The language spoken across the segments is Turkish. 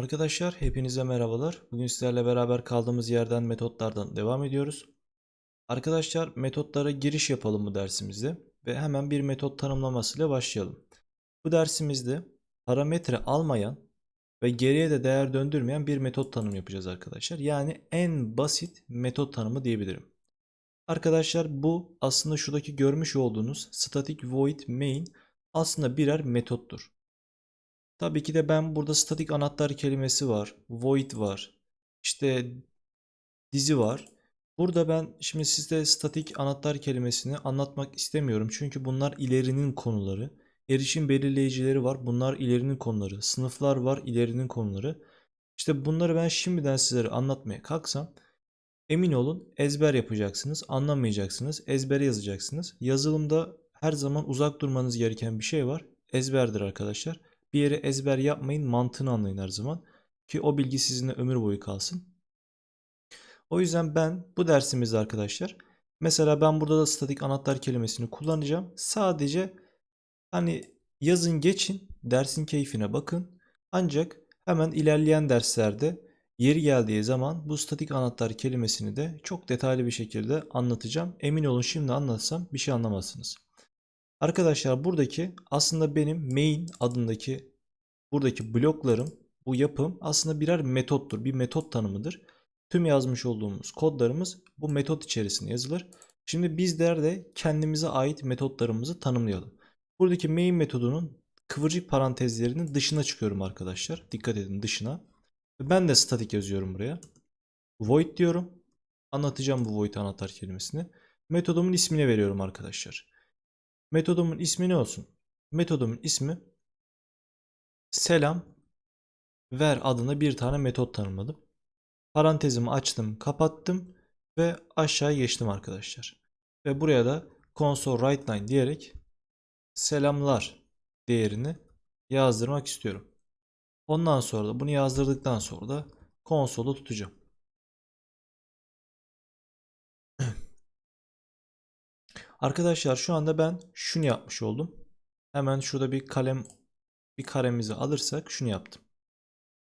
Arkadaşlar hepinize merhabalar. Bugün sizlerle beraber kaldığımız yerden metotlardan devam ediyoruz. Arkadaşlar metotlara giriş yapalım bu dersimizde ve hemen bir metot tanımlamasıyla başlayalım. Bu dersimizde parametre almayan ve geriye de değer döndürmeyen bir metot tanım yapacağız arkadaşlar. Yani en basit metot tanımı diyebilirim. Arkadaşlar bu aslında şuradaki görmüş olduğunuz static void main aslında birer metottur. Tabii ki de ben burada statik anahtar kelimesi var. Void var. İşte dizi var. Burada ben şimdi size statik anahtar kelimesini anlatmak istemiyorum. Çünkü bunlar ilerinin konuları. Erişim belirleyicileri var. Bunlar ilerinin konuları. Sınıflar var. ilerinin konuları. İşte bunları ben şimdiden sizlere anlatmaya kalksam emin olun ezber yapacaksınız. Anlamayacaksınız. Ezbere yazacaksınız. Yazılımda her zaman uzak durmanız gereken bir şey var. Ezberdir arkadaşlar. Bir yere ezber yapmayın, mantığını anlayın her zaman. Ki o bilgi sizinle ömür boyu kalsın. O yüzden ben bu dersimizde arkadaşlar mesela ben burada da statik anahtar kelimesini kullanacağım. Sadece hani yazın geçin, dersin keyfine bakın. Ancak hemen ilerleyen derslerde yeri geldiği zaman bu statik anahtar kelimesini de çok detaylı bir şekilde anlatacağım. Emin olun şimdi anlatsam bir şey anlamazsınız. Arkadaşlar buradaki aslında benim main adındaki buradaki bloklarım, bu yapım aslında birer metottur. Bir metot tanımıdır. Tüm yazmış olduğumuz kodlarımız bu metot içerisinde yazılır. Şimdi bizler de kendimize ait metotlarımızı tanımlayalım. Buradaki main metodunun kıvırcık parantezlerinin dışına çıkıyorum arkadaşlar. Dikkat edin dışına. Ben de static yazıyorum buraya. Void diyorum. Anlatacağım bu void anahtar kelimesini. Metodumun ismini veriyorum arkadaşlar. Metodumun ismi ne olsun? Metodumun ismi selam ver adına bir tane metot tanımladım. Parantezimi açtım, kapattım ve aşağı geçtim arkadaşlar. Ve buraya da console write line diyerek selamlar değerini yazdırmak istiyorum. Ondan sonra da bunu yazdırdıktan sonra da konsolu tutacağım. Arkadaşlar şu anda ben şunu yapmış oldum. Hemen şurada bir kalem bir karemizi alırsak şunu yaptım.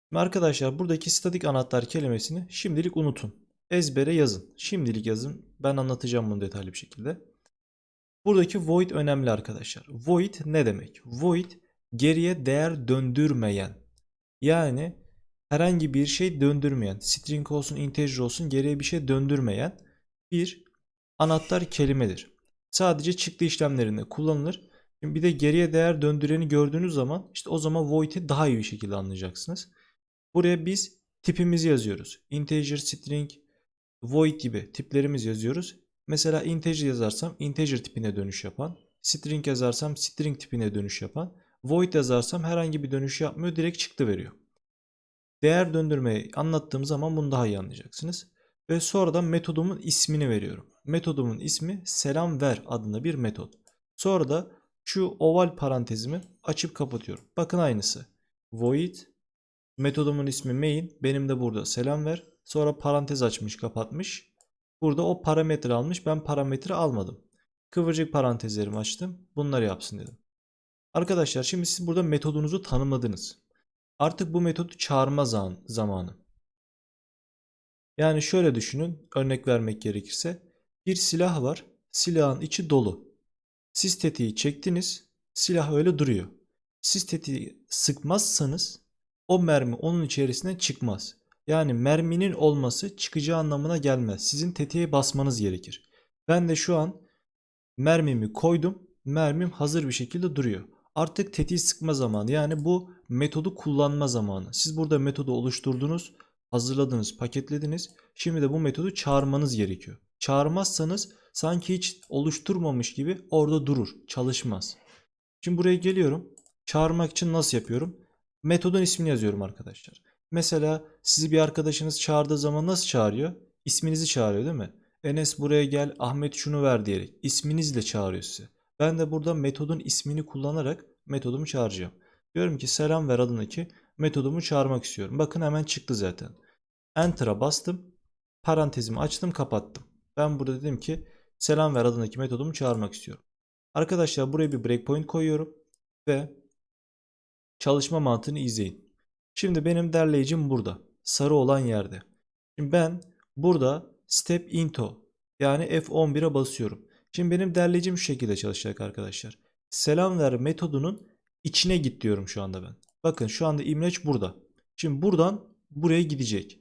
Şimdi arkadaşlar buradaki statik anahtar kelimesini şimdilik unutun. Ezbere yazın. Şimdilik yazın. Ben anlatacağım bunu detaylı bir şekilde. Buradaki void önemli arkadaşlar. Void ne demek? Void geriye değer döndürmeyen. Yani herhangi bir şey döndürmeyen. String olsun, integer olsun geriye bir şey döndürmeyen bir anahtar kelimedir. Sadece çıktı işlemlerinde kullanılır. Şimdi bir de geriye değer döndüreni gördüğünüz zaman işte o zaman void'i daha iyi bir şekilde anlayacaksınız. Buraya biz tipimizi yazıyoruz. Integer, string, void gibi tiplerimizi yazıyoruz. Mesela integer yazarsam integer tipine dönüş yapan, string yazarsam string tipine dönüş yapan, void yazarsam herhangi bir dönüş yapmıyor direkt çıktı veriyor. Değer döndürmeyi anlattığım zaman bunu daha iyi anlayacaksınız. Ve sonra da metodumun ismini veriyorum. Metodumun ismi selam ver adında bir metot. Sonra da şu oval parantezimi açıp kapatıyorum. Bakın aynısı. Void metodumun ismi main. Benim de burada selam ver. Sonra parantez açmış kapatmış. Burada o parametre almış. Ben parametre almadım. Kıvırcık parantezlerimi açtım. Bunları yapsın dedim. Arkadaşlar şimdi siz burada metodunuzu tanımladınız. Artık bu metodu çağırma zamanı. Yani şöyle düşünün. Örnek vermek gerekirse. Bir silah var. Silahın içi dolu. Siz tetiği çektiniz. Silah öyle duruyor. Siz tetiği sıkmazsanız o mermi onun içerisinden çıkmaz. Yani merminin olması çıkacağı anlamına gelmez. Sizin tetiğe basmanız gerekir. Ben de şu an mermimi koydum. Mermim hazır bir şekilde duruyor. Artık tetiği sıkma zamanı. Yani bu metodu kullanma zamanı. Siz burada metodu oluşturdunuz, hazırladınız, paketlediniz. Şimdi de bu metodu çağırmanız gerekiyor. Çağırmazsanız sanki hiç oluşturmamış gibi orada durur, çalışmaz. Şimdi buraya geliyorum. Çağırmak için nasıl yapıyorum? Metodun ismini yazıyorum arkadaşlar. Mesela sizi bir arkadaşınız çağırdığı zaman nasıl çağırıyor? İsminizi çağırıyor değil mi? Enes buraya gel, Ahmet şunu ver diyerek isminizle çağırıyor sizi. Ben de burada metodun ismini kullanarak metodumu çağıracağım. Diyorum ki selam ver adındaki metodumu çağırmak istiyorum. Bakın hemen çıktı zaten. Enter'a bastım. Parantezimi açtım kapattım. Ben burada dedim ki selam ver adındaki metodumu çağırmak istiyorum. Arkadaşlar buraya bir breakpoint koyuyorum ve çalışma mantığını izleyin. Şimdi benim derleyicim burada. Sarı olan yerde. Şimdi ben burada step into yani F11'e basıyorum. Şimdi benim derleyicim şu şekilde çalışacak arkadaşlar. Selam ver metodunun içine git diyorum şu anda ben. Bakın şu anda imleç burada. Şimdi buradan buraya gidecek.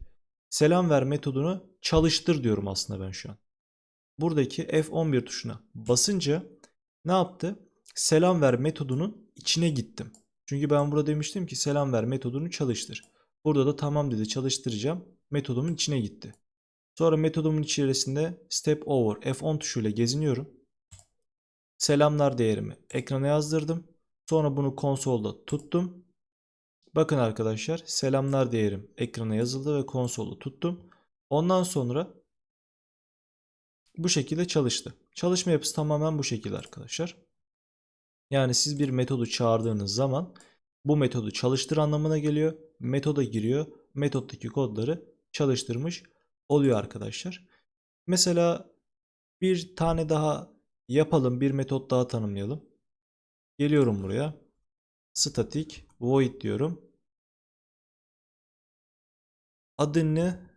Selam ver metodunu çalıştır diyorum aslında ben şu an. Buradaki F11 tuşuna basınca ne yaptı? Selam ver metodunun içine gittim. Çünkü ben burada demiştim ki selam ver metodunu çalıştır. Burada da tamam dedi çalıştıracağım. Metodumun içine gitti. Sonra metodumun içerisinde step over F10 tuşuyla geziniyorum. Selamlar değerimi ekrana yazdırdım. Sonra bunu konsolda tuttum. Bakın arkadaşlar selamlar değerim ekrana yazıldı ve konsolu tuttum. Ondan sonra bu şekilde çalıştı. Çalışma yapısı tamamen bu şekilde arkadaşlar. Yani siz bir metodu çağırdığınız zaman bu metodu çalıştır anlamına geliyor. Metoda giriyor. Metottaki kodları çalıştırmış oluyor arkadaşlar. Mesela bir tane daha yapalım. Bir metot daha tanımlayalım. Geliyorum buraya. Static void diyorum. Adını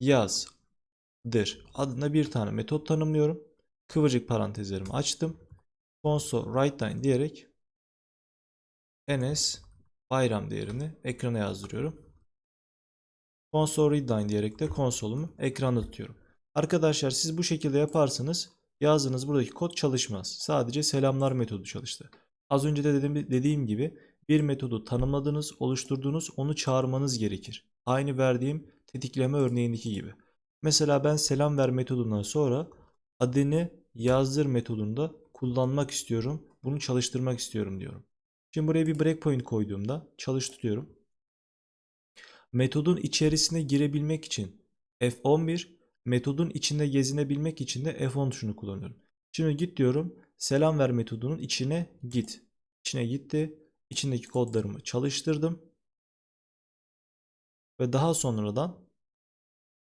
yazdır. Adına bir tane metot tanımlıyorum. Kıvırcık parantezlerimi açtım. Console writeline diyerek ns bayram değerini ekrana yazdırıyorum. Console readline diyerek de konsolumu ekranda tutuyorum. Arkadaşlar siz bu şekilde yaparsanız yazdığınız buradaki kod çalışmaz. Sadece selamlar metodu çalıştı. Az önce de dediğim, dediğim gibi bir metodu tanımladınız, oluşturdunuz, onu çağırmanız gerekir. Aynı verdiğim tetikleme örneğindeki gibi. Mesela ben selam ver metodundan sonra adını yazdır metodunda kullanmak istiyorum. Bunu çalıştırmak istiyorum diyorum. Şimdi buraya bir breakpoint koyduğumda çalıştırıyorum. Metodun içerisine girebilmek için F11, metodun içinde gezinebilmek için de F10 tuşunu kullanıyorum. Şimdi git diyorum. Selam ver metodunun içine git. İçine gitti. İçindeki kodlarımı çalıştırdım. Ve daha sonradan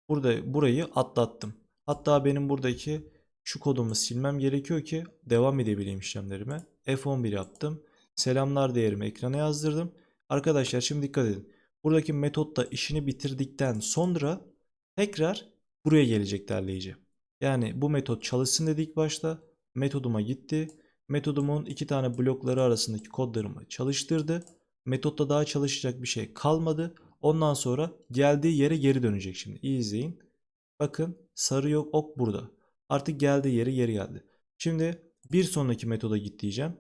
burada burayı atlattım. Hatta benim buradaki şu kodumu silmem gerekiyor ki devam edebileyim işlemlerime. F11 yaptım. Selamlar değerimi ekrana yazdırdım. Arkadaşlar şimdi dikkat edin. Buradaki metotta işini bitirdikten sonra tekrar buraya gelecek derleyici. Yani bu metot çalışsın dedik başta. Metoduma gitti. Metodumun iki tane blokları arasındaki kodlarımı çalıştırdı. Metotta daha çalışacak bir şey kalmadı. Ondan sonra geldiği yere geri dönecek şimdi. İyi izleyin. Bakın sarı yok ok burada. Artık geldiği yere geri geldi. Şimdi bir sonraki metoda git diyeceğim.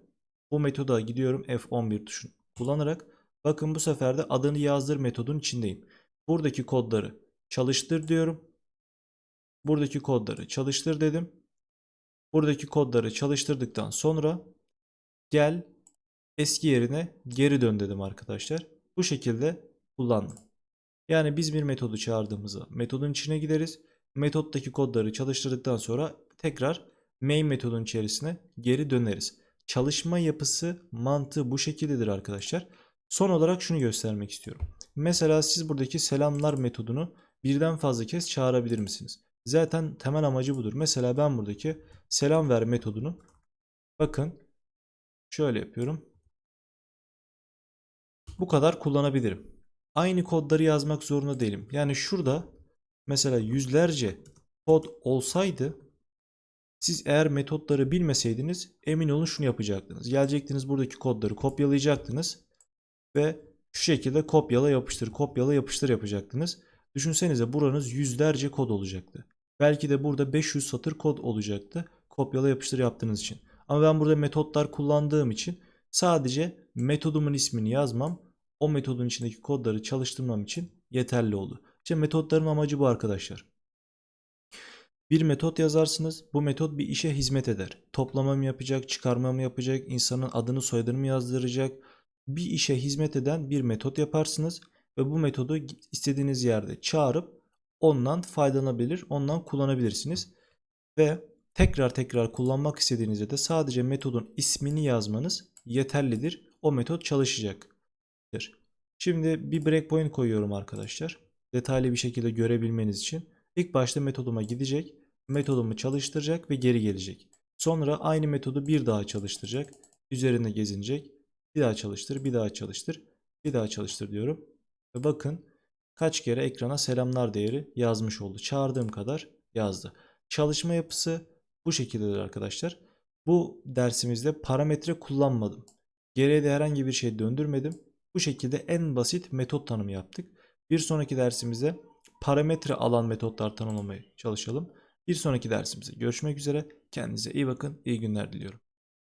Bu metoda gidiyorum F11 tuşunu kullanarak. Bakın bu sefer de adını yazdır metodun içindeyim. Buradaki kodları çalıştır diyorum. Buradaki kodları çalıştır dedim. Buradaki kodları çalıştırdıktan sonra gel eski yerine geri dön dedim arkadaşlar. Bu şekilde kullandım. Yani biz bir metodu çağırdığımızda metodun içine gideriz. Metottaki kodları çalıştırdıktan sonra tekrar main metodun içerisine geri döneriz. Çalışma yapısı mantığı bu şekildedir arkadaşlar. Son olarak şunu göstermek istiyorum. Mesela siz buradaki selamlar metodunu birden fazla kez çağırabilir misiniz? Zaten temel amacı budur. Mesela ben buradaki selam ver metodunu bakın şöyle yapıyorum. Bu kadar kullanabilirim. Aynı kodları yazmak zorunda değilim. Yani şurada mesela yüzlerce kod olsaydı siz eğer metotları bilmeseydiniz emin olun şunu yapacaktınız. Gelecektiniz buradaki kodları kopyalayacaktınız ve şu şekilde kopyala yapıştır kopyala yapıştır yapacaktınız. Düşünsenize buranız yüzlerce kod olacaktı. Belki de burada 500 satır kod olacaktı kopyala yapıştır yaptığınız için. Ama ben burada metotlar kullandığım için sadece metodumun ismini yazmam o metodun içindeki kodları çalıştırmam için yeterli oldu. İşte metotların amacı bu arkadaşlar. Bir metot yazarsınız. Bu metot bir işe hizmet eder. Toplama mı yapacak, çıkarma mı yapacak, insanın adını soyadını mı yazdıracak. Bir işe hizmet eden bir metot yaparsınız ve bu metodu istediğiniz yerde çağırıp ondan faydalanabilir, ondan kullanabilirsiniz. Ve tekrar tekrar kullanmak istediğinizde de sadece metodun ismini yazmanız yeterlidir. O metot çalışacaktır. Şimdi bir breakpoint koyuyorum arkadaşlar. Detaylı bir şekilde görebilmeniz için. İlk başta metoduma gidecek, metodumu çalıştıracak ve geri gelecek. Sonra aynı metodu bir daha çalıştıracak, üzerinde gezinecek, bir daha çalıştır, bir daha çalıştır. Bir daha çalıştır diyorum. Ve bakın kaç kere ekrana selamlar değeri yazmış oldu. Çağırdığım kadar yazdı. Çalışma yapısı bu şekildedir arkadaşlar. Bu dersimizde parametre kullanmadım. Geriye de herhangi bir şey döndürmedim. Bu şekilde en basit metot tanımı yaptık. Bir sonraki dersimizde parametre alan metotlar tanımlamaya çalışalım. Bir sonraki dersimizde görüşmek üzere. Kendinize iyi bakın. İyi günler diliyorum.